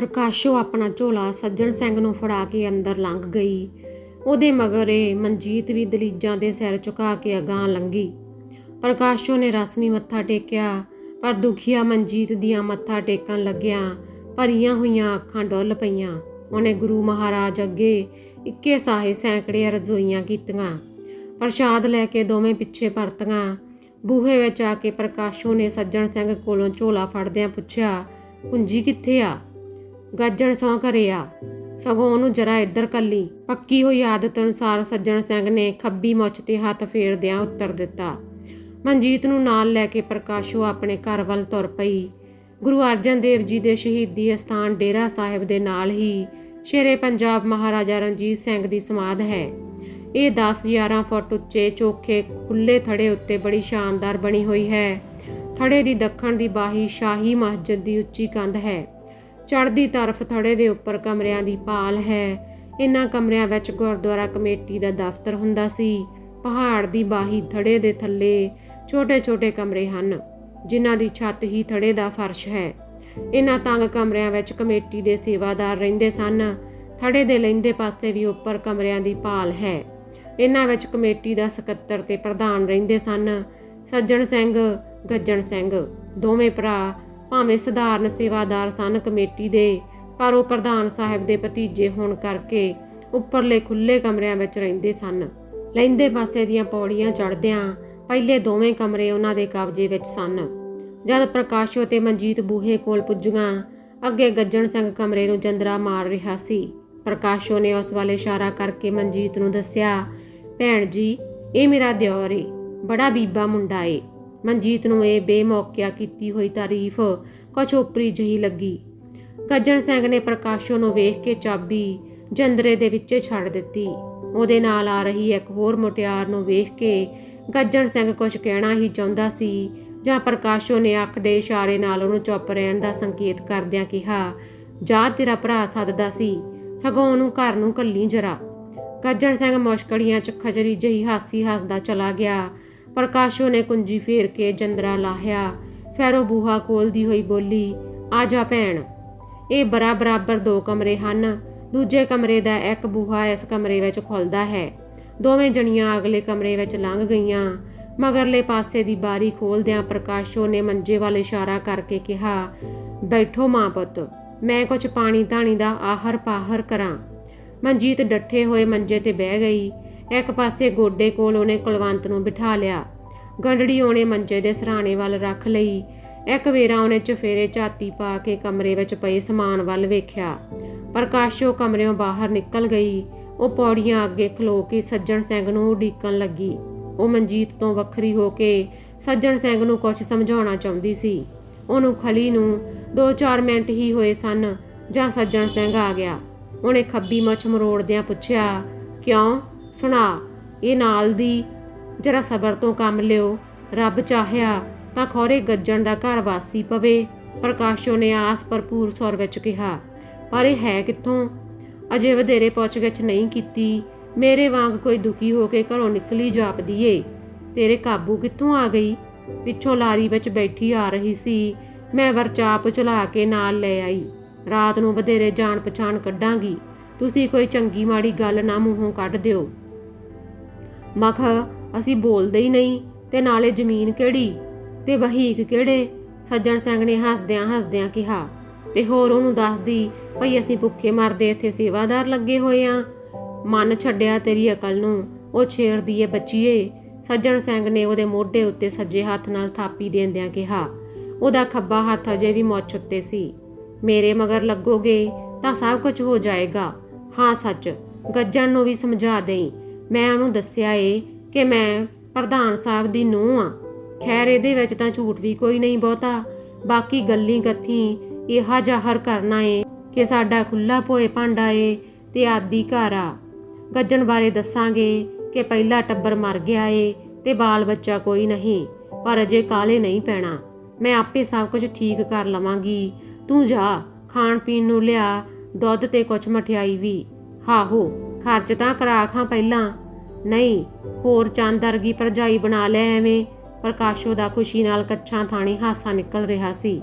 ਪ੍ਰਕਾਸ਼ੋ ਆਪਣਾ ਝੋਲਾ ਸੱਜਣ ਸਿੰਘ ਨੂੰ ਫੜਾ ਕੇ ਅੰਦਰ ਲੰਘ ਗਈ। ਉਹਦੇ ਮਗਰੇ ਮਨਜੀਤ ਵੀ ਦਲੀਜਾਂ ਦੇ ਸਿਰ ਝੁਕਾ ਕੇ ਅਗਾਂਹ ਲੰਘੀ। ਪ੍ਰਕਾਸ਼ੋ ਨੇ ਰਸਮੀ ਮੱਥਾ ਟੇਕਿਆ, ਪਰ ਦੁਖੀਆ ਮਨਜੀਤ ਦੀਆਂ ਮੱਥਾ ਟੇਕਣ ਲੱਗਿਆ ਭਰੀਆਂ ਹੋਈਆਂ ਅੱਖਾਂ ਡੁੱਲ ਪਈਆਂ। ਉਹਨੇ ਗੁਰੂ ਮਹਾਰਾਜ ਅੱਗੇ ਇੱਕੇ ਸਾਹੇ ਸੈਂਕੜੇ ਰਜ਼ੋਈਆਂ ਕੀਤੀਆਂ, ਪ੍ਰਸ਼ਾਦ ਲੈ ਕੇ ਦੋਵੇਂ ਪਿੱਛੇ ਪਰਤੀਆਂ। ਬੂਹੇ ਵਿੱਚ ਆ ਕੇ ਪ੍ਰਕਾਸ਼ੋ ਨੇ ਸੱਜਣ ਸਿੰਘ ਕੋਲੋਂ ਝੋਲਾ ਫੜਦਿਆਂ ਪੁੱਛਿਆ ਕੁੰਜੀ ਕਿੱਥੇ ਆ? ਗੱਜਣ ਸੌ ਘਰੇ ਆ। ਸਗੋਂ ਉਹਨੂੰ ਜਰਾ ਇੱਧਰ ਕੱਲੀ। ਪੱਕੀ ਹੋਈ ਆਦਤ ਅਨੁਸਾਰ ਸੱਜਣ ਸਿੰਘ ਨੇ ਖੱਬੀ ਮੁੱਛ ਤੇ ਹੱਥ ਫੇਰਦਿਆਂ ਉੱਤਰ ਦਿੱਤਾ। ਮਨਜੀਤ ਨੂੰ ਨਾਲ ਲੈ ਕੇ ਪ੍ਰਕਾਸ਼ੋ ਆਪਣੇ ਘਰ ਵੱਲ ਤੁਰ ਪਈ। ਗੁਰੂ ਅਰਜਨ ਦੇਵ ਜੀ ਦੇ ਸ਼ਹੀਦੀ ਅਸਥਾਨ ਡੇਰਾ ਸਾਹਿਬ ਦੇ ਨਾਲ ਹੀ ਸ਼ੇਰੇ ਪੰਜਾਬ ਮਹਾਰਾਜਾ ਰਣਜੀਤ ਸਿੰਘ ਦੀ ਸਮਾਧ ਹੈ। ਇਹ 10-11 ਫੁੱਟ ਉੱਚੇ ਚੋਖੇ ਖੁੱਲੇ ਥੜੇ ਉੱਤੇ ਬੜੀ ਸ਼ਾਨਦਾਰ ਬਣੀ ਹੋਈ ਹੈ। ਥੜੇ ਦੀ ਦੱਖਣ ਦੀ ਬਾਹੀ ਸ਼ਾਹੀ ਮਸਜਿਦ ਦੀ ਉੱਚੀ ਕੰਧ ਹੈ। ਚੜ੍ਹਦੀ ਤਰਫ ਥੜੇ ਦੇ ਉੱਪਰ ਕਮਰਿਆਂ ਦੀ ਪਾਲ ਹੈ। ਇਨ੍ਹਾਂ ਕਮਰਿਆਂ ਵਿੱਚ ਗੁਰਦੁਆਰਾ ਕਮੇਟੀ ਦਾ ਦਫ਼ਤਰ ਹੁੰਦਾ ਸੀ। ਪਹਾੜ ਦੀ ਬਾਹੀ ਥੜੇ ਦੇ ਥੱਲੇ ਛੋਟੇ-ਛੋਟੇ ਕਮਰੇ ਹਨ, ਜਿਨ੍ਹਾਂ ਦੀ ਛੱਤ ਹੀ ਥੜੇ ਦਾ ਫਰਸ਼ ਹੈ। ਇਨ੍ਹਾਂ ਤੰਗ ਕਮਰਿਆਂ ਵਿੱਚ ਕਮੇਟੀ ਦੇ ਸੇਵਾਦਾਰ ਰਹਿੰਦੇ ਸਨ। ਥੜੇ ਦੇ ਲੈਂਦੇ ਪਾਸੇ ਵੀ ਉੱਪਰ ਕਮਰਿਆਂ ਦੀ ਪਾਲ ਹੈ। ਇਨ੍ਹਾਂ ਵਿੱਚ ਕਮੇਟੀ ਦਾ ਸਕੱਤਰ ਤੇ ਪ੍ਰਧਾਨ ਰਹਿੰਦੇ ਸਨ। ਸੱਜਣ ਸਿੰਘ, ਗੱਜਣ ਸਿੰਘ, ਦੋਵੇਂ ਭਰਾ ਭਾਵੇਂ ਸਧਾਰਨ ਸੇਵਾਦਾਰ ਸਨ ਕਮੇਟੀ ਦੇ, ਪਰ ਉਹ ਪ੍ਰਧਾਨ ਸਾਹਿਬ ਦੇ ਭਤੀਜੇ ਹੋਣ ਕਰਕੇ ਉੱਪਰਲੇ ਖੁੱਲੇ ਕਮਰਿਆਂ ਵਿੱਚ ਰਹਿੰਦੇ ਸਨ। ਲੈਂਦੇ ਪਾਸੇ ਦੀਆਂ ਪੌੜੀਆਂ ਚੜ੍ਹਦਿਆਂ ਪਹਿਲੇ ਦੋਵੇਂ ਕਮਰੇ ਉਹਨਾਂ ਦੇ ਕਬਜ਼ੇ ਵਿੱਚ ਸਨ। ਜਦ ਪ੍ਰਕਾਸ਼ੋ ਤੇ ਮਨਜੀਤ ਬੂਹੇ ਕੋਲ ਪੁੱਜੀਆਂ, ਅੱਗੇ ਗੱਜਣ ਸਿੰਘ ਕਮਰੇ ਨੂੰ ਜੰਦਰਾ ਮਾਰ ਰਿਹਾ ਸੀ। ਪ੍ਰਕਾਸ਼ੋ ਨੇ ਉਸ ਵੱਲ ਇਸ਼ਾਰਾ ਕਰਕੇ ਮਨਜੀਤ ਨੂੰ ਦੱਸਿਆ, ਭੈਣ ਜੀ, ਇਹ ਮੇਰਾ ਦਿਓਰ ਏ, ਬੜਾ ਬੀਬਾ ਮੁੰਡਾ ਏ। ਮਨਜੀਤ ਨੂੰ ਇਹ ਬੇਮੌਕਿਆ ਕੀਤੀ ਹੋਈ ਤਾਰੀਫ ਕੁਝ ਉਪਰੀ ਜਹੀ ਲੱਗੀ। ਗੱਜਣ ਸਿੰਘ ਨੇ ਪ੍ਰਕਾਸ਼ੋ ਨੂੰ ਵੇਖ ਕੇ ਚਾਬੀ ਜੰਦਰੇ ਦੇ ਵਿੱਚ ਛੱਡ ਦਿੱਤੀ। ਉਹਦੇ ਨਾਲ ਆ ਰਹੀ ਇੱਕ ਹੋਰ ਮੁਟਿਆਰ ਨੂੰ ਵੇਖ ਕੇ ਗੱਜਣ ਸਿੰਘ ਕੁਝ ਕਹਿਣਾ ਹੀ ਚਾਹੁੰਦਾ ਸੀ ਜਾਂ ਪ੍ਰਕਾਸ਼ੋ ਨੇ ਅੱਖ ਦੇ ਇਸ਼ਾਰੇ ਨਾਲ ਉਹਨੂੰ ਚੁੱਪ ਰਹਿਣ ਦਾ ਸੰਕੇਤ ਕਰਦਿਆਂ ਕਿਹਾ, ਜਾ ਤੇਰਾ ਭਰਾ ਸੱਦਦਾ ਸੀ, ਸਗੋਂ ਉਹਨੂੰ ਘਰ ਨੂੰ ਕੱਲੀ ਜਰਾ। ਗੱਜਣ ਸਿੰਘ ਮੁਸ਼ਕੜੀਆਂ ਚ ਖਜਰੀ ਜਹੀ ਹਾਸੀ ਹੱਸਦਾ ਚਲਾ ਗਿਆ। ਪ੍ਰਕਾਸ਼ੋ ਨੇ ਕੁੰਜੀ ਫੇਰ ਕੇ ਜੰਦਰਾ ਲਾਹਿਆ, ਫਿਰ ਉਹ ਬੂਹਾ ਖੋਲਦੀ ਹੋਈ ਬੋਲੀ, ਆ ਜਾ ਭੈਣ। ਇਹ ਬਰਾ ਬਰਾਬਰ ਦੋ ਕਮਰੇ ਹਨ, ਦੂਜੇ ਕਮਰੇ ਦਾ ਇੱਕ ਬੂਹਾ ਇਸ ਕਮਰੇ ਵਿੱਚ ਖੁੱਲਦਾ ਹੈ। ਦੋਵੇਂ ਜਣੀਆਂ ਅਗਲੇ ਕਮਰੇ ਵਿੱਚ ਲੰਘ ਗਈਆਂ, ਮਗਰਲੇ ਪਾਸੇ ਦੀ ਬਾਰੀ ਖੋਲਦਿਆਂ ਪ੍ਰਕਾਸ਼ੋ ਨੇ ਮੰਜੇ ਵੱਲ ਇਸ਼ਾਰਾ ਕਰਕੇ ਕਿਹਾ, ਬੈਠੋ ਮਾਂ ਪੁੱਤ, ਮੈਂ ਕੁਝ ਪਾਣੀ ਧਾਣੀ ਦਾ ਆਹਰ ਪਾਹਰ ਕਰਾਂ। ਮਨਜੀਤ ਡੱਠੇ ਹੋਏ ਮੰਜੇ ਤੇ ਬਹਿ ਗਈ ਇੱਕ ਪਾਸੇ ਗੋਡੇ ਕੋਲ ਉਹਨੇ ਕੁਲਵੰਤ ਨੂੰ ਬਿਠਾ ਲਿਆ। ਗੰਡੜੀ ਉਹਨੇ ਮੰਜੇ ਦੇ ਸਰਾਣੇ ਵੱਲ ਰੱਖ ਲਈ। ਇੱਕ ਵੇਰਾ ਉਹਨੇ ਚਫੇਰੇ ਝਾਤੀ ਪਾ ਕੇ ਕਮਰੇ ਵਿੱਚ ਪਏ ਸਮਾਨ ਵੱਲ ਵੇਖਿਆ। ਪ੍ਰਕਾਸ਼ੋ ਕਮਰਿਓਂ ਬਾਹਰ ਨਿਕਲ ਗਈ। ਉਹ ਪੌੜੀਆਂ ਅੱਗੇ ਖਲੋ ਕੇ ਸੱਜਣ ਸਿੰਘ ਨੂੰ ਉਡੀਕਣ ਲੱਗੀ। ਉਹ ਮਨਜੀਤ ਤੋਂ ਵੱਖਰੀ ਹੋ ਕੇ ਸੱਜਣ ਸਿੰਘ ਨੂੰ ਕੁਝ ਸਮਝਾਉਣਾ ਚਾਹੁੰਦੀ ਸੀ। ਉਹਨੂੰ ਖਲੀ ਨੂੰ 2-4 ਮਿੰਟ ਹੀ ਹੋਏ ਸਨ ਜਾਂ ਸੱਜਣ ਸਿੰਘ ਆ ਗਿਆ। ਉਹਨੇ ਖੱਬੀ ਮੱਛ ਮਰੋੜਦਿਆਂ ਪੁੱਛਿਆ, ਕਿਉਂ? ਸੁਣਾ, ਇਹ ਨਾਲ ਦੀ ਜਰਾ ਸਬਰ ਤੋਂ ਕੰਮ ਲਿਓ। ਰੱਬ ਚਾਹਿਆ ਤਾਂ ਖੋਰੇ ਗੱਜਣ ਦਾ ਘਰ ਵਾਸੀ ਪਵੇ, ਪ੍ਰਕਾਸ਼ੋ ਨੇ ਆਸ ਭਰਪੂਰ ਸੁਰ ਵਿੱਚ ਕਿਹਾ। ਪਰ ਇਹ ਹੈ ਕਿੱਥੋਂ? ਅਜੇ ਵਧੇਰੇ ਪੁੱਛਗਿੱਛ ਨਹੀਂ ਕੀਤੀ। ਮੇਰੇ ਵਾਂਗ ਕੋਈ ਦੁਖੀ ਹੋ ਕੇ ਘਰੋਂ ਨਿਕਲੀ ਜਾਪਦੀ ਏ ਤੇਰੇ ਕਾਬੂ ਕਿੱਥੋਂ ਆ ਗਈ? ਪਿੱਛੋਂ ਲਾਰੀ ਵਿੱਚ ਬੈਠੀ ਆ ਰਹੀ ਸੀ। ਮੈਂ ਵਰਚਾਪ ਚਲਾ ਕੇ ਨਾਲ ਲੈ ਆਈ। ਰਾਤ ਨੂੰ ਵਧੇਰੇ ਜਾਣ ਪਛਾਣ ਕੱਢਾਂਗੀ। ਤੁਸੀਂ ਕੋਈ ਚੰਗੀ ਮਾੜੀ ਗੱਲ ਨਾ ਮੂੰਹੋਂ ਕੱਢ ਦਿਓ। ਮਖ ਅਸੀਂ ਬੋਲਦੇ ਹੀ ਨਹੀਂ, ਤੇ ਨਾਲੇ ਜ਼ਮੀਨ ਕਿਹੜੀ? ਤੇ ਵਹੀਕ ਕਿਹੜੇ? ਸੱਜਣ ਸਿੰਘ ਨੇ ਹੱਸਦਿਆਂ ਹੱਸਦਿਆਂ ਕਿਹਾ, ਤੇ ਹੋਰ ਉਹਨੂੰ ਦੱਸਦੀ, ਭਈ ਅਸੀਂ ਭੁੱਖੇ ਮਰਦੇ ਇੱਥੇ ਸੇਵਾਦਾਰ ਲੱਗੇ ਹੋਏ ਆ। ਮਨ ਛੱਡਿਆ ਤੇਰੀ ਅਕਲ ਨੂੰ, ਉਹ ਛੇੜਦੀ ਏ ਬੱਚੀਏ। ਸੱਜਣ ਸਿੰਘ ਨੇ ਉਹਦੇ ਮੋਢੇ ਉੱਤੇ ਸੱਜੇ ਹੱਥ ਨਾਲ ਥਾਪੀ ਦੇਂਦਿਆਂ ਕਿਹਾ, ਉਹਦਾ ਖੱਬਾ ਹੱਥ ਅਜੇ ਵੀ ਮੁੱਛ ਉੱਤੇ ਸੀ। ਮੇਰੇ ਮਗਰ ਲੱਗੋਗੇ ਤਾਂ ਸਭ ਕੁਝ ਹੋ ਜਾਏਗਾ। ਹਾਂ ਸੱਚ, ਗੱਜਣ ਨੂੰ ਵੀ ਸਮਝਾ ਦੇਈ। ਮੈਂ ਉਹਨੂੰ ਦੱਸਿਆ ਏ ਕਿ ਮੈਂ ਪ੍ਰਧਾਨ ਸਾਹਿਬ ਦੀ ਨੂੰਹ ਆ। ਖੈਰ, ਇਹਦੇ ਵਿੱਚ ਤਾਂ ਝੂਠ ਵੀ ਕੋਈ ਨਹੀਂ ਬਹੁਤਾ। ਬਾਕੀ ਗੱਲੀ ਗੱਥੀ ਇਹਾ ਜ਼ਾਹਰ ਕਰਨਾ ਏ ਕਿ ਸਾਡਾ ਖੁੱਲਾ ਭੋਏ ਭਾਂਡਾ ਏ ਤੇ ਆਦੀ ਘਰ ਆ। ਗੱਜਣ ਬਾਰੇ ਦੱਸਾਂਗੇ ਕਿ ਪਹਿਲਾ ਟੱਬਰ ਮਰ ਗਿਆ ਏ ਤੇ ਬਾਲ ਬੱਚਾ ਕੋਈ ਨਹੀਂ, ਪਰ ਅਜੇ ਕਾਲੇ ਨਹੀਂ ਪੈਣਾ। ਮੈਂ ਆਪੇ ਸਭ ਕੁਝ ਠੀਕ ਕਰ ਲਵਾਂਗੀ। ਤੂੰ ਜਾ, ਖਾਣ ਪੀਣ ਨੂੰ ਲਿਆ, ਦੁੱਧ ਤੇ ਕੁਝ ਮਠਿਆਈ ਵੀ। ਹਾਹੋ। ਖਰਚ ਤਾਂ ਕਰਾ ਖਾਂ ਪਹਿਲਾਂ। ਨਹੀਂ, ਹੋਰ ਚੰਦ ਵਰਗੀ ਭਰਜਾਈ ਬਣਾ ਲੈ ਐਵੇਂ। ਪ੍ਰਕਾਸ਼ੋ ਦਾ ਖੁਸ਼ੀ ਨਾਲ ਕੱਛਾਂ ਥਾਣੀ ਹਾਸਾ ਨਿਕਲ ਰਿਹਾ ਸੀ।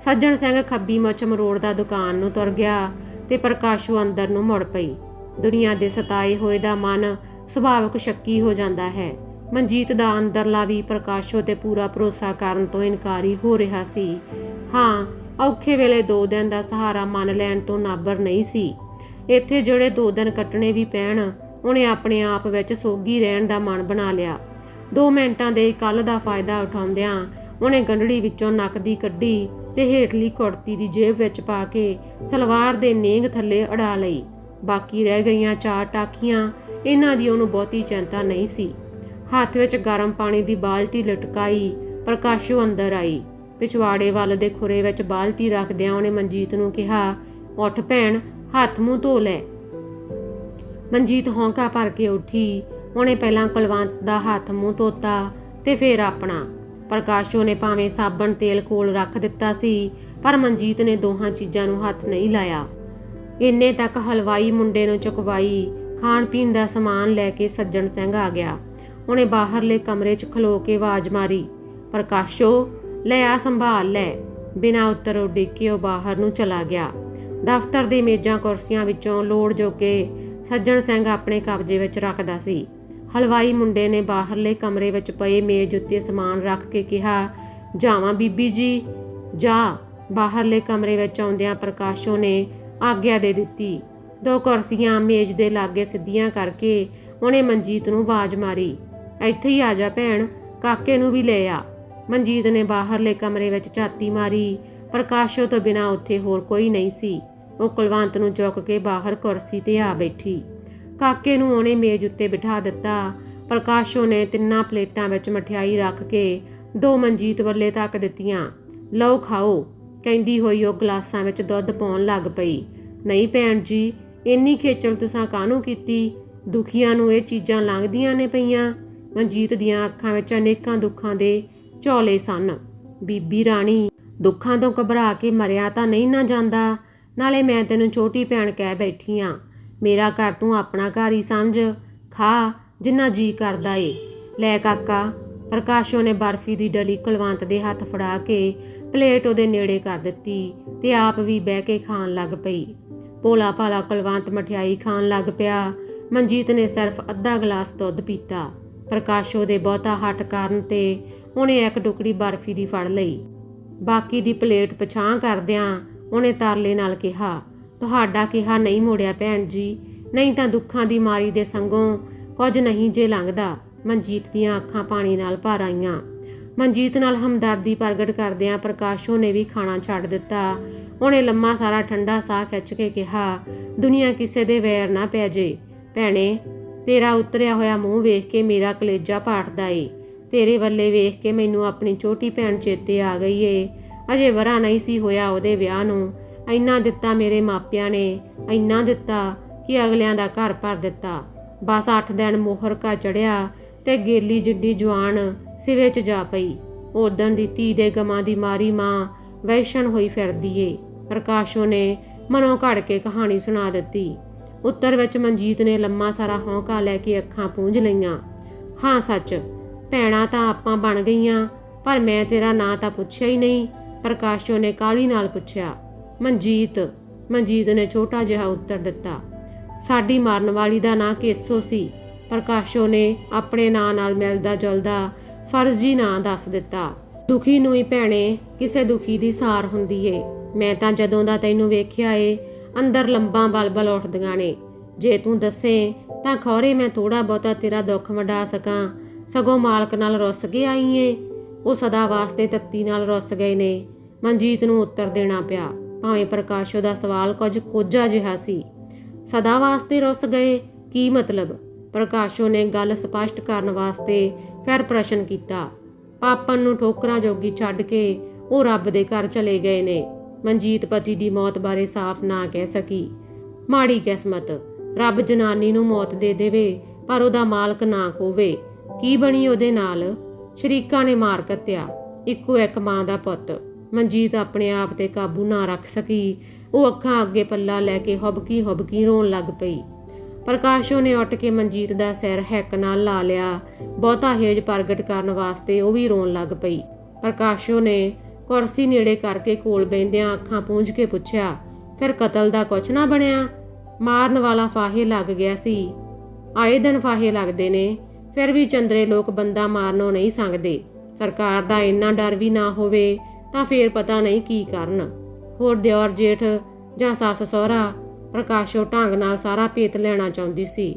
ਸੱਜਣ ਸਿੰਘ ਖੱਬੀ ਮੁੱਛ ਰੋਡ ਦਾ ਦੁਕਾਨ ਨੂੰ ਤੁਰ ਗਿਆ ਤੇ ਪ੍ਰਕਾਸ਼ੋ ਅੰਦਰ ਨੂੰ ਮੁੜ ਪਈ। ਦੁਨੀਆ ਦੇ ਸਤਾਏ ਹੋਏ ਦਾ ਮਨ ਸੁਭਾਵਿਕ ਸ਼ੱਕੀ ਹੋ ਜਾਂਦਾ ਹੈ। ਮਨਜੀਤ ਦਾ ਅੰਦਰਲਾ ਵੀ ਪ੍ਰਕਾਸ਼ੋ ਤੇ ਪੂਰਾ ਭਰੋਸਾ ਕਰਨ ਤੋਂ ਇਨਕਾਰੀ ਹੋ ਰਿਹਾ ਸੀ। ਹਾਂ, ਔਖੇ ਵੇਲੇ ਦੋ ਦਿਨ ਦਾ ਸਹਾਰਾ ਮੰਨ ਲੈਣ ਤੋਂ ਨਾਬਰ ਨਹੀਂ ਸੀ। ਇੱਥੇ ਜਿਹੜੇ ਦੋ ਦਿਨ ਕੱਟਣੇ ਵੀ ਪੈਣ, ਉਹਨੇ ਆਪਣੇ ਆਪ ਵਿੱਚ ਸੋਗੀ ਰਹਿਣ ਦਾ ਮਨ ਬਣਾ ਲਿਆ। ਦੋ ਮਿੰਟਾਂ ਦੇ ਕੱਲ ਦਾ ਫਾਇਦਾ ਉਠਾਉਂਦਿਆਂ ਉਹਨੇ ਗੰਢੜੀ ਵਿੱਚੋਂ ਨੱਕ ਦੀ ਕੱਢੀ ਤੇ ਹੇਠਲੀ ਕੁੜਤੀ ਦੀ ਜੇਬ ਵਿੱਚ ਪਾ ਕੇ ਸਲਵਾਰ ਦੇ ਨੇਂਗ ਥੱਲੇ ਅੜਾ ਲਈ। ਬਾਕੀ ਰਹਿ ਗਈਆਂ ਚਾਰ ਟਾਕੀਆਂ, ਇਹਨਾਂ ਦੀ ਉਹਨੂੰ ਬਹੁਤੀ ਚਿੰਤਾ ਨਹੀਂ ਸੀ। ਹੱਥ ਵਿੱਚ ਗਰਮ ਪਾਣੀ ਦੀ ਬਾਲਟੀ ਲਟਕਾਈ, ਪ੍ਰਕਾਸ਼ੂ ਅੰਦਰ ਆਈ। ਪਿਛਵਾੜੇ ਵੱਲ ਦੇ ਖੁਰੇ ਵਿੱਚ ਬਾਲਟੀ ਰੱਖਦਿਆਂ ਉਹਨੇ ਮਨਜੀਤ ਨੂੰ ਕਿਹਾ, ਉੱਠ ਭੈਣ ਹੱਥ ਮੂੰਹ ਧੋ ਲੈ। ਮਨਜੀਤ ਹੌਂਕਾ ਭਰ ਕੇ ਉੱਠੀ। ਉਹਨੇ ਪਹਿਲਾਂ ਕੁਲਵੰਤ ਦਾ ਹੱਥ ਮੂੰਹ ਧੋਤਾ ਤੇ ਫਿਰ ਆਪਣਾ। ਪ੍ਰਕਾਸ਼ੋ ਨੇ ਭਾਵੇਂ ਸਾਬਣ ਤੇਲ ਕੋਲ ਰੱਖ ਦਿੱਤਾ ਸੀ, ਪਰ ਮਨਜੀਤ ਨੇ ਦੋਹਾਂ ਚੀਜ਼ਾਂ ਨੂੰ ਹੱਥ ਨਹੀਂ ਲਾਇਆ। ਇੰਨੇ ਤੱਕ ਹਲਵਾਈ ਮੁੰਡੇ ਨੂੰ ਚੁਕਵਾਈ, ਖਾਣ ਪੀਣ ਦਾ ਸਮਾਨ ਲੈ ਕੇ ਸੱਜਣ ਸਿੰਘ ਆ ਗਿਆ। ਉਹਨੇ ਬਾਹਰਲੇ ਕਮਰੇ 'ਚ ਖਲੋ ਕੇ ਆਵਾਜ਼ ਮਾਰੀ, ਪ੍ਰਕਾਸ਼ੋ, ਲੈ ਆ ਸੰਭਾਲ, ਲੈ। ਬਿਨਾਂ ਉੱਤਰ ਡਿੱਕੇ ਉਹ ਬਾਹਰ ਨੂੰ ਚਲਾ ਗਿਆ। ਦਫ਼ਤਰ ਦੀ ਮੇਜ਼ਾਂ ਕੁਰਸੀਆਂ ਵਿੱਚੋਂ ਲੋੜ ਜੋਗੇ ਸੱਜਣ ਸਿੰਘ ਆਪਣੇ ਕਬਜ਼ੇ ਵਿੱਚ ਰੱਖਦਾ ਸੀ। ਹਲਵਾਈ ਮੁੰਡੇ ਨੇ ਬਾਹਰਲੇ ਕਮਰੇ ਵਿੱਚ ਪਏ ਮੇਜ਼ ਉੱਤੇ ਸਮਾਨ ਰੱਖ ਕੇ ਕਿਹਾ, ਜਾਵਾਂ ਬੀਬੀ ਜੀ। ਜਾ। ਬਾਹਰਲੇ ਕਮਰੇ ਵਿੱਚ ਆਉਂਦਿਆਂ ਪ੍ਰਕਾਸ਼ੋ ਨੇ ਆਗਿਆ ਦੇ ਦਿੱਤੀ। ਦੋ ਕੁਰਸੀਆਂ ਮੇਜ਼ ਦੇ ਲਾਗੇ ਸਿੱਧੀਆਂ ਕਰਕੇ ਉਹਨੇ ਮਨਜੀਤ ਨੂੰ ਆਵਾਜ਼ ਮਾਰੀ, ਇੱਥੇ ਹੀ ਆ ਜਾ ਭੈਣ, ਕਾਕੇ ਨੂੰ ਵੀ ਲੈ ਆ। ਮਨਜੀਤ ਨੇ ਬਾਹਰਲੇ ਕਮਰੇ ਵਿੱਚ ਝਾਤੀ ਮਾਰੀ। ਪ੍ਰਕਾਸ਼ੋ ਤੋਂ ਬਿਨਾ ਉੱਥੇ ਹੋਰ ਕੋਈ ਨਹੀਂ ਸੀ। ਉਹ ਕੁਲਵੰਤ ਨੂੰ ਚੁੱਕ ਕੇ ਬਾਹਰ ਕੁਰਸੀ ਤੇ ਆ ਬੈਠੀ। ਕਾਕੇ ਨੂੰ ਉਹਨੇ ਮੇਜ਼ ਉੱਤੇ ਬਿਠਾ ਦਿੱਤਾ। ਪ੍ਰਕਾਸ਼ੋ ਨੇ ਤਿੰਨਾਂ ਪਲੇਟਾਂ ਵਿੱਚ ਮਠਿਆਈ ਰੱਖ ਕੇ ਦੋ ਮਨਜੀਤ ਵੱਲੇ ਤੱਕ ਦਿੱਤੀਆਂ। ਲਓ ਖਾਓ, ਕਹਿੰਦੀ ਹੋਈ ਉਹ ਗਲਾਸਾਂ ਵਿੱਚ ਦੁੱਧ ਪਾਉਣ ਲੱਗ ਪਈ। ਨਹੀਂ ਭੈਣ ਜੀ, ਇੰਨੀ ਖੇਚਲ ਤੁਸੀਂ ਕਾਹਨੂੰ ਕੀਤੀ? ਦੁਖੀਆਂ ਨੂੰ ਇਹ ਚੀਜ਼ਾਂ ਲੰਘਦੀਆਂ ਨੇ ਪਈਆਂ। ਮਨਜੀਤ ਦੀਆਂ ਅੱਖਾਂ ਵਿੱਚ ਅਨੇਕਾਂ ਦੁੱਖਾਂ ਦੇ ਝੋਲੇ ਸਨ। ਬੀਬੀ ਰਾਣੀ ਦੁੱਖਾਂ ਤੋਂ ਘਬਰਾ ਕੇ ਮਰਿਆ ਤਾਂ ਨਹੀਂ ਨਾ ਜਾਂਦਾ। ਨਾਲੇ ਮੈਂ ਤੈਨੂੰ ਛੋਟੀ ਭੈਣ ਕਹਿ ਬੈਠੀ ਆ। ਮੇਰਾ ਘਰ ਤੂੰ ਆਪਣਾ ਘਰ ਹੀ ਸਮਝ। ਖਾ, ਜਿੰਨਾ ਜੀ ਕਰਦਾ ਏ। ਲੈ ਕਾਕਾ, ਪ੍ਰਕਾਸ਼ੋ ਨੇ ਬਰਫੀ ਦੀ ਡਲੀ ਕੁਲਵੰਤ ਦੇ ਹੱਥ ਫੜਾ ਕੇ ਪਲੇਟ ਉਹਦੇ ਨੇੜੇ ਕਰ ਦਿੱਤੀ ਤੇ ਆਪ ਵੀ ਬਹਿ ਕੇ ਖਾਣ ਲੱਗ ਪਈ। ਭੋਲਾ ਭਾਲਾ ਕੁਲਵੰਤ ਮਠਿਆਈ ਖਾਣ ਲੱਗ ਪਿਆ। ਮਨਜੀਤ ਨੇ ਸਿਰਫ ਅੱਧਾ ਗਲਾਸ ਦੁੱਧ ਪੀਤਾ। ਪ੍ਰਕਾਸ਼ੋ ਦੇ ਬਹੁਤਾ ਹੱਟ ਕਾਰਨ ਤੇ ਉਹਨੇ ਇੱਕ ਟੁਕੜੀ ਬਰਫੀ ਦੀ ਫੜ ਲਈ। ਬਾਕੀ ਦੀ ਪਲੇਟ ਪਛਾਂ ਕਰਦਿਆਂ ਉਹਨੇ ਤਰਲੇ ਨਾਲ ਕਿਹਾ, ਤੁਹਾਡਾ ਕਿਹਾ ਨਹੀਂ ਮੋੜਿਆ ਭੈਣ ਜੀ। ਨਹੀਂ ਤਾਂ ਦੁੱਖਾਂ ਦੀ ਮਾਰੀ ਦੇ ਸੰਗੋਂ ਕੁਝ ਨਹੀਂ ਜੇ ਲੰਘਦਾ। ਮਨਜੀਤ ਦੀਆਂ ਅੱਖਾਂ ਪਾਣੀ ਨਾਲ ਭਰ ਆਈਆਂ। ਮਨਜੀਤ ਨਾਲ ਹਮਦਰਦੀ ਪ੍ਰਗਟ ਕਰਦਿਆਂ ਪ੍ਰਕਾਸ਼ੋ ਨੇ ਵੀ ਖਾਣਾ ਛੱਡ ਦਿੱਤਾ। ਉਹਨੇ ਲੰਮਾ ਸਾਰਾ ਠੰਡਾ ਸਾਹ ਖਿੱਚ ਕੇ ਕਿਹਾ, ਦੁਨੀਆ ਕਿਸੇ ਦੇ ਵੈਰ ਨਾ ਪੈ ਜੇ। ਭੈਣੇ, ਤੇਰਾ ਉਤਰਿਆ ਹੋਇਆ ਮੂੰਹ ਵੇਖ ਕੇ ਮੇਰਾ ਕਲੇਜਾ ਪਾਟਦਾ ਏ। ਤੇਰੇ ਵੱਲੇ ਵੇਖ ਕੇ ਮੈਨੂੰ ਆਪਣੀ ਛੋਟੀ ਭੈਣ ਚੇਤੇ ਆ ਗਈ ਏ। ਅਜੇ ਵਰਾ ਨਹੀਂ ਸੀ ਹੋਇਆ ਉਹਦੇ ਵਿਆਹ ਨੂੰ। ਇੰਨਾ ਦਿੱਤਾ ਮੇਰੇ ਮਾਪਿਆਂ ਨੇ, ਇੰਨਾ ਦਿੱਤਾ ਕਿ ਅਗਲਿਆਂ ਦਾ ਘਰ ਭਰ ਦਿੱਤਾ। ਬਸ 8 ਦਿਨ ਮੋਹਰ ਕਾ ਚੜਿਆ ਤੇ ਗੇਲੀ ਜਿੱਡੀ ਜਵਾਨ ਸਿਵੇ 'ਚ ਜਾ ਪਈ। ਉਦਣ ਦੀ ਧੀ ਦੇ ਗਮਾਂ ਦੀ ਮਾਰੀ ਮਾਂ ਵੈਸ਼ਨ ਹੋਈ ਫਿਰਦੀ ਏ। ਪ੍ਰਕਾਸ਼ੋ ਨੇ ਮਨੋਂ ਘੜ ਕੇ ਕਹਾਣੀ ਸੁਣਾ ਦਿੱਤੀ। ਉੱਤਰ ਵਿੱਚ ਮਨਜੀਤ ਨੇ ਲੰਮਾ ਸਾਰਾ ਹੌਂਕਾ ਲੈ ਕੇ ਅੱਖਾਂ ਪੂੰਝ ਲਈਆਂ। ਹਾਂ, ਸੱਚ, ਭੈਣਾਂ ਤਾਂ ਆਪਾਂ ਬਣ ਗਈਆਂ, ਪਰ ਮੈਂ ਤੇਰਾ ਨਾਂ ਤਾਂ ਪੁੱਛਿਆ ਹੀ ਨਹੀਂ। ਪ੍ਰਕਾਸ਼ੋ ਨੇ ਕਾਲੀ ਨਾਲ ਪੁੱਛਿਆ, ਮਨਜੀਤ ਮਨਜੀਤ ਨੇ ਛੋਟਾ ਜਿਹਾ ਉੱਤਰ ਦਿੱਤਾ, ਸਾਡੀ ਮਰਨ ਵਾਲੀ ਦਾ ਨਾਂ ਕੇਸੋ ਸੀ। ਪ੍ਰਕਾਸ਼ੋ ਨੇ ਆਪਣੇ ਨਾਂ ਨਾਲ ਮਿਲਦਾ ਜੁਲਦਾ ਫਰਜ਼ੀ ਨਾਂ ਦੱਸ ਦਿੱਤਾ, ਦੁਖੀ ਨੂੰ ਹੀ ਭੈਣੇ, ਕਿਸੇ ਦੁਖੀ ਦੀ ਸਾਰ ਹੁੰਦੀ ਏ। ਮੈਂ ਤਾਂ ਜਦੋਂ ਦਾ ਤੈਨੂੰ ਵੇਖਿਆ ਏ, ਅੰਦਰ ਲੰਬਾਂ ਬਲਬਲ ਉੱਠਦੀਆਂ ਨੇ। ਜੇ ਤੂੰ ਦੱਸੇ, ਤਾਂ ਖੌਰੇ ਮੈਂ ਥੋੜਾ ਬਹੁਤਾ ਤੇਰਾ ਦੁੱਖ ਵੰਡਾ ਸਕਾਂ। ਸਗੋਂ ਮਾਲਕ ਨਾਲ ਰੁੱਸ ਕੇ ਆਈ ਏ। ਉਹ ਸਦਾ ਵਾਸਤੇ ਤੱਤੀ ਨਾਲ ਰੁੱਸ ਗਏ ਨੇ। ਮਨਜੀਤ ਨੂੰ ਉੱਤਰ ਦੇਣਾ ਪਿਆ। ਭਾਵੇਂ ਪ੍ਰਕਾਸ਼ੋ ਦਾ ਸਵਾਲ ਕੁਝ ਕੋਝਾ ਜਿਹਾ ਸੀ। ਸਦਾ ਵਾਸਤੇ ਰੁੱਸ ਗਏ? ਕੀ ਮਤਲਬ? ਪ੍ਰਕਾਸ਼ੋ ਨੇ ਗੱਲ ਸਪਸ਼ਟ ਕਰਨ ਵਾਸਤੇ ਫਿਰ ਪ੍ਰਸ਼ਨ ਕੀਤਾ। ਪਾਪਨ ਨੂੰ ਠੋਕਰਾਂ ਜੋਗੀ ਛੱਡ ਕੇ ਉਹ ਰੱਬ ਦੇ ਘਰ ਚਲੇ ਗਏ ਨੇ। ਮਨਜੀਤ ਪਤੀ ਦੀ ਮੌਤ ਬਾਰੇ ਸਾਫ਼ ਨਾ ਕਹਿ ਸਕੀ। ਮਾੜੀ ਕਿਸਮਤ। ਰੱਬ ਜਨਾਨੀ ਨੂੰ ਮੌਤ ਦੇ ਦੇਵੇ, ਪਰ ਉਹਦਾ ਮਾਲਕ ਨਾ ਖੋਵੇ। ਕੀ ਬਣੀ ਉਹਦੇ ਨਾਲ? ਸ਼ਰੀਕਾਂ ਨੇ ਮਾਰ ਕੱਤਿਆ। ਇੱਕੋ ਇੱਕ ਮਾਂ ਦਾ ਪੁੱਤ। ਮਨਜੀਤ ਆਪਣੇ ਆਪ ਤੇ ਕਾਬੂ ਨਾ ਰੱਖ ਸਕੀ। ਉਹ ਅੱਖਾਂ ਅੱਗੇ ਪੱਲਾ ਲੈ ਕੇ ਹਬਕੀ ਹਬਕੀ ਰੋਣ ਲੱਗ ਪਈ। ਪ੍ਰਕਾਸ਼ੋ ਨੇ ਉੱਠ ਕੇ ਮਨਜੀਤ ਦਾ ਸਿਰ ਹੈਕ ਨਾਲ ਲਾ ਲਿਆ। ਬਹੁਤਾ ਹੇਜ ਪ੍ਰਗਟ ਕਰਨ ਵਾਸਤੇ ਉਹ ਵੀ ਰੋਣ ਲੱਗ ਪਈ। ਪ੍ਰਕਾਸ਼ੋ ਨੇ ਕੁਰਸੀ ਨੇੜੇ ਕਰਕੇ ਕੋਲ ਬੈੰਦਿਆਂ ਅੱਖਾਂ ਪੂੰਝ ਕੇ ਪੁੱਛਿਆ, ਫਿਰ ਕਤਲ ਦਾ ਕੁਛ ਨਾ ਬਣਿਆ? ਮਾਰਨ ਵਾਲਾ ਫਾਹੇ ਲੱਗ ਗਿਆ ਸੀ। ਆਏ ਦਿਨ ਫਾਹੇ ਲੱਗਦੇ ਨੇ। ਫਿਰ ਵੀ ਚੰਦਰੇ ਲੋਕ ਬੰਦਾ ਮਾਰਨੋਂ ਨਹੀਂ ਸੰਗਦੇ। ਸਰਕਾਰ ਦਾ ਇੰਨਾ ਡਰ ਵੀ ਨਾ ਹੋਵੇ ਤਾਂ ਫੇਰ ਪਤਾ ਨਹੀਂ ਕੀ ਕਰਨ। ਹੋਰ ਦਿਓਰ ਜੇਠ ਜਾਂ ਸੱਸ ਸਹੁਰਾ ਪ੍ਰਕਾਸ਼ੋ ਢੰਗ ਨਾਲ ਸਾਰਾ ਭੇਤ ਲੈਣਾ ਚਾਹੁੰਦੀ ਸੀ।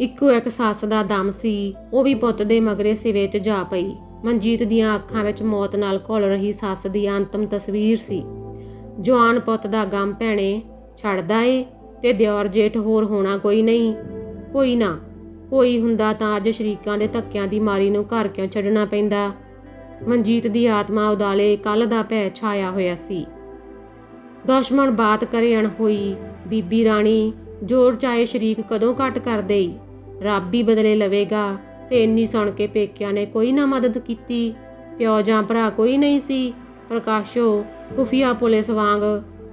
ਇੱਕੋ ਇੱਕ ਸੱਸ ਦਾ ਦਮ ਸੀ, ਉਹ ਵੀ ਪੁੱਤ ਦੇ ਮਗਰੇ ਸਿਵੇ 'ਚ ਜਾ ਪਈ। ਮਨਜੀਤ ਦੀਆਂ ਅੱਖਾਂ ਵਿੱਚ ਮੌਤ ਨਾਲ ਘੁਲ ਰਹੀ ਸੱਸ ਦੀ ਅੰਤਮ ਤਸਵੀਰ ਸੀ। ਜਵਾਨ ਪੁੱਤ ਦਾ ਗਮ ਭੈਣੇ, ਛੱਡਦਾ ਏ ਤੇ ਦਿਓਰ ਜੇਠ ਹੋਰ ਹੋਣਾ ਕੋਈ ਨਹੀਂ, ਕੋਈ ਨਾ। ਕੋਈ ਹੁੰਦਾ ਤਾਂ ਅੱਜ ਸ਼ਰੀਕਾਂ ਦੇ ਧੱਕਿਆਂ ਦੀ ਮਾਰੀ ਨੂੰ ਘਰ ਕਿਉਂ ਛੱਡਣਾ ਪੈਂਦਾ? ਮਨਜੀਤ ਦੀ ਆਤਮਾ ਉਦਾਲੇ ਕੱਲ ਦਾ ਭੈ ਛਾਇਆ ਹੋਇਆ ਸੀ। ਦੁਸ਼ਮਣ ਬਾਤ ਕਰੇ ਅਣ ਹੋਈ ਬੀਬੀ ਰਾਣੀ ਜੋਰ ਚਾਏ ਸ਼ਰੀਕ ਕਦੋਂ ਘਟ ਕਰ ਦੇਈ? ਰੱਬ ਹੀ ਬਦਲੇ ਲਵੇਗਾ ਤੇ ਇੰਨੀ ਸੁਣ ਕੇ ਪੇਕਿਆਂ ਨੇ ਕੋਈ ਨਾ ਮਦਦ ਕੀਤੀ। ਪਿਓ ਜਾਂ ਭਰਾ ਕੋਈ ਨਹੀਂ ਸੀ। ਪ੍ਰਕਾਸ਼ੋ ਖੁਫੀਆ ਪੁਲਿਸ ਵਾਂਗ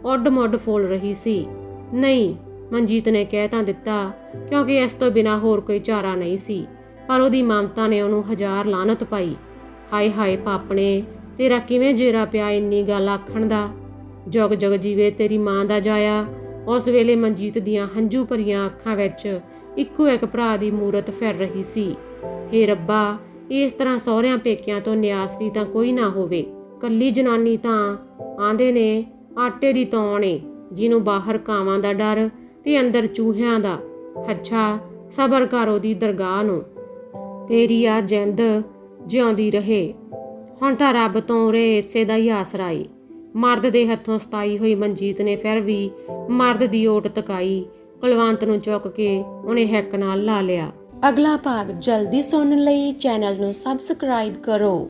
ਉੱਡ ਮੁੱਡ ਫੋਲ ਰਹੀ ਸੀ। ਨਹੀਂ ਮਨਜੀਤ ਨੇ ਕਹਿ ਤਾਂ ਦਿੱਤਾ, ਕਿਉਂਕਿ ਇਸ ਤੋਂ ਬਿਨਾ ਹੋਰ ਕੋਈ ਚਾਰਾ ਨਹੀਂ ਸੀ, ਪਰ ਉਹਦੀ ਮਮਤਾ ਨੇ ਉਹਨੂੰ ਹਜ਼ਾਰ ਲਾਨਤ ਪਾਈ। ਹਾਏ ਹਾਏ ਪਾਪਣੇ ਤੇਰਾ ਕਿਵੇਂ ਜੇਰਾ ਪਿਆ ਇੰਨੀ ਗੱਲ ਆਖਣ ਦਾ? ਜਗ ਜਗ ਜੀਵੇ ਤੇਰੀ ਮਾਂ ਦਾ ਜਾਇਆ। ਉਸ ਵੇਲੇ ਮਨਜੀਤ ਦੀਆਂ ਹੰਝੂ ਭਰੀਆਂ ਅੱਖਾਂ ਵਿੱਚ ਇੱਕੋ ਇੱਕ ਭਰਾ ਦੀ ਮੂਰਤ ਫਿਰ ਰਹੀ ਸੀ। ਏ ਰੱਬਾ, ਇਸ ਤਰ੍ਹਾਂ ਸਹੁਰਿਆਂ ਪੇਕਿਆਂ ਤੋਂ ਨਿਆਸਰੀ ਤਾਂ ਕੋਈ ਨਾ ਹੋਵੇ। ਕੱਲੀ ਜਨਾਨੀ ਤਾਂ ਆਂਦੇ ਨੇ, ਆਟੇ ਦੀ ਤੌਣ ਏ, ਜਿਹਨੂੰ ਬਾਹਰ ਕਾਵਾਂ ਦਾ ਡਰ ਤੇ ਅੰਦਰ ਚੂਹਿਆਂ ਦਾ। ਅੱਛਾ, ਸਬਰ ਕਰ ਉਹਦੀ ਦਰਗਾਹ ਨੂੰ। ਤੇਰੀ ਆ ਜਿੰਦ ਜਿਉਂਦੀ ਰਹੇ। ਹੁਣ ਤਾਂ ਰੱਬ ਤੋਂ ਉਰੇ ਇਸੇ ਦਾ ਹੀ ਆਸਰਾ ਏ ਮਰਦ ਦੇ ਹੱਥੋਂ ਸਤਾਈ ਹੋਈ ਮਨਜੀਤ ਨੇ ਫਿਰ ਵੀ ਮਰਦ ਦੀ ਓਟ ਤਕਾਈ। ਕੁਲਵੰਤ ਨੂੰ ਚੁੱਕ ਕੇ ਉਹਨੇ ਹੈਕ ਨਾਲ ਲਾ ਲਿਆ। ਅਗਲਾ ਭਾਗ ਜਲਦੀ ਸੁਣਨ ਲਈ ਚੈਨਲ ਨੂੰ ਸਬਸਕ੍ਰਾਈਬ ਕਰੋ।